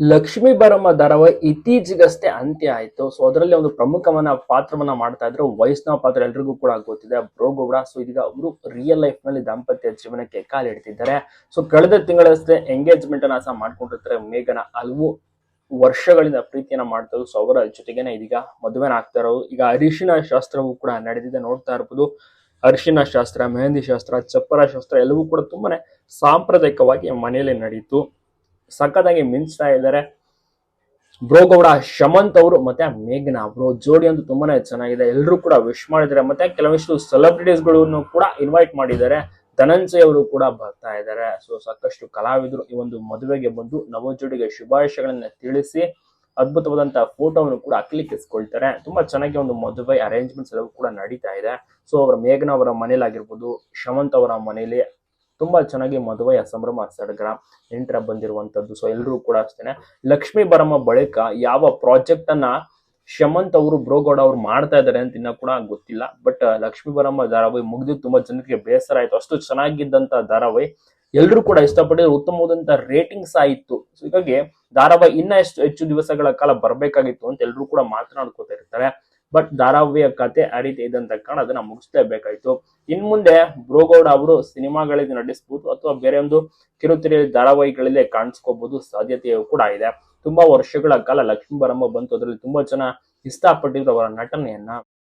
ಲಕ್ಷ್ಮೀ ಬರಮ್ಮ ಧಾರಾವಾಹಿ ಇತ್ತೀಚೆಗಷ್ಟೇ ಅಂತ್ಯ ಆಯ್ತು. ಸೊ ಅದರಲ್ಲಿ ಒಂದು ಪ್ರಮುಖವನ್ನ, ಪಾತ್ರವನ್ನ ಮಾಡ್ತಾ ಇದ್ರು ವೈಷ್ಣವ ಪಾತ್ರ ಎಲ್ರಿಗೂ ಕೂಡ ಗೊತ್ತಿದೆ. ಬ್ರೋಗೌಡ ಸೊ ಇದೀಗ ಅವರು ರಿಯಲ್ ಲೈಫ್ನಲ್ಲಿ ದಾಂಪತ್ಯ ಜೀವನಕ್ಕೆ ಕಾಲಿಡ್ತಿದ್ದಾರೆ ಸೊ ಕಳೆದ ತಿಂಗಳಷ್ಟೇ ಎಂಗೇಜ್ಮೆಂಟ್ ಅನ್ನ ಸಹ ಮಾಡ್ಕೊಂಡಿರ್ತಾರೆ ಮೇಘನ. ಹಲವು ವರ್ಷಗಳಿಂದ ಪ್ರೀತಿಯನ್ನ ಮಾಡ್ತಾರೆ ಸೊ ಅವರ ಜೊತೆಗೇನೆ ಇದೀಗ ಮದುವೆನ ಆಗ್ತಾ ಇರೋದು ಈಗ ಅರಿಶಿನ ಶಾಸ್ತ್ರವೂ ಕೂಡ ನಡೆದಿದೆ ನೋಡ್ತಾ ಇರ್ಬೋದು. ಅರಿಶಿನ ಶಾಸ್ತ್ರ, ಮೆಹಂದಿ ಶಾಸ್ತ್ರ, ಚಪ್ಪರ ಶಾಸ್ತ್ರ ಎಲ್ಲವೂ ಕೂಡ ತುಂಬಾನೇ ಸಾಂಪ್ರದಾಯಿಕವಾಗಿ ಮನೆಯಲ್ಲಿ ನಡೀತು. ಸಖತ್ತಾಗಿ ಮಿಂಚ್ತಾ ಇದ್ದಾರೆ. ಬ್ರೋಗೌಡ, ಶಮಂತ್ ಅವರು ಮತ್ತೆ ಮೇಘನಾ, ಬ್ರೋ, ಜೋಡಿ ಅಂತೂ ತುಂಬಾನೇ ಚೆನ್ನಾಗಿದೆ. ಎಲ್ಲರೂ ಕೂಡ ವಿಶ್ ಮಾಡಿದ್ದಾರೆ. ಮತ್ತೆ ಕೆಲವಿಷ್ಟು ಸೆಲೆಬ್ರಿಟೀಸ್ಗಳನ್ನು ಕೂಡ ಇನ್ವೈಟ್ ಮಾಡಿದ್ದಾರೆ. ಧನಂಜಯ್ ಅವರು ಕೂಡ ಬರ್ತಾ ಇದ್ದಾರೆ. ಸೊ ಸಾಕಷ್ಟು ಕಲಾವಿದರು ಈ ಒಂದು ಮದುವೆಗೆ ಬಂದು ನವ ಜೋಡಿಗೆ ಶುಭಾಶಯಗಳನ್ನ ತಿಳಿಸಿ, ಅದ್ಭುತವಾದಂತಹ ಫೋಟೋವನ್ನು ಕೂಡ ಕ್ಲಿಕ್ಕಿಸ್ಕೊಳ್ತಾರೆ ತುಂಬಾ ಚೆನ್ನಾಗಿ ಒಂದು ಮದುವೆ ಅರೇಂಜ್ಮೆಂಟ್ಸ್ ಕೂಡ ನಡೀತಾ ಇದೆ. ಸೊ ಅವರ ಮೇಘನಾ ಅವರ ಮನೇಲಿ ಆಗಿರ್ಬೋದು, ಶಮಂತ್ ಅವರ ಮನೇಲಿ ತುಂಬಾ ಚೆನ್ನಾಗಿ ಮದುವೆಯ ಸಂಭ್ರಮ ಸಡಗರ ಎಂಟ್ರ ಬಂದಿರುವಂತದ್ದು. ಸೊ ಎಲ್ಲರೂ ಕೂಡ ಅಷ್ಟೇನೆ. ಲಕ್ಷ್ಮೀ ಬರಮ್ಮ ಬಳಿಕ ಯಾವ ಪ್ರಾಜೆಕ್ಟ್ ಅನ್ನ ಶಮಂತ್ ಅವರು, ಬ್ರೋಗೌಡ ಅವ್ರು ಮಾಡ್ತಾ ಇದ್ದಾರೆ ಅಂತ ಇನ್ನ ಕೂಡ ಗೊತ್ತಿಲ್ಲ. ಬಟ್ ಲಕ್ಷ್ಮೀ ಬರಮ್ಮ ಧಾರಾವಾಹಿ ಮುಗಿದು ತುಂಬಾ ಜನರಿಗೆ ಬೇಸರ ಆಯ್ತು. ಅಷ್ಟು ಚೆನ್ನಾಗಿದ್ದಂತ ಧಾರಾವಾಹಿ ಎಲ್ಲರೂ ಕೂಡ ಇಷ್ಟಪಟ್ಟಿದ್ರು. ಉತ್ತಮವಾದಂತ ರೇಟಿಂಗ್ಸ್ ಆಯಿತು. ಸೊ ಹೀಗಾಗಿ ಧಾರಾವಾಹಿ ಇನ್ನ ಎಷ್ಟು ಹೆಚ್ಚು ದಿವಸಗಳ ಕಾಲ ಬರಬೇಕಾಗಿತ್ತು ಅಂತ ಎಲ್ಲರೂ ಕೂಡ ಮಾತನಾಡ್ಕೋತಾ ಇರ್ತಾರೆ. ಬಟ್ ಧಾರಾವಾಹಿಯ ಕತೆ ಆ ರೀತಿ ಇದ್ದಂತ ಕಾರಣ ಅದನ್ನ ಮುಗಿಸ್ಲೇಬೇಕಾಯ್ತು. ಇನ್ ಮುಂದೆ ಬ್ರೋಗೌಡ ಅವರು ಸಿನಿಮಾಗಳಲ್ಲಿ ನಡೆಸಬಹುದು ಅಥವಾ ಬೇರೆ ಒಂದು ಕಿರುತೆರೆ ಧಾರಾವಾಹಿಗಳಲ್ಲೇ ಕಾಣಿಸ್ಕೋಬಹುದು ಸಾಧ್ಯತೆಯೂ ಕೂಡ ಇದೆ. ತುಂಬಾ ವರ್ಷಗಳ ಕಾಲ ಲಕ್ಷ್ಮೀ ಬರಮ್ಮ ಬಂತು. ಅದರಲ್ಲಿ ತುಂಬಾ ಜನ ಇಷ್ಟಪಟ್ಟಿದ್ರು ಅವರ ನಟನೆಯನ್ನ.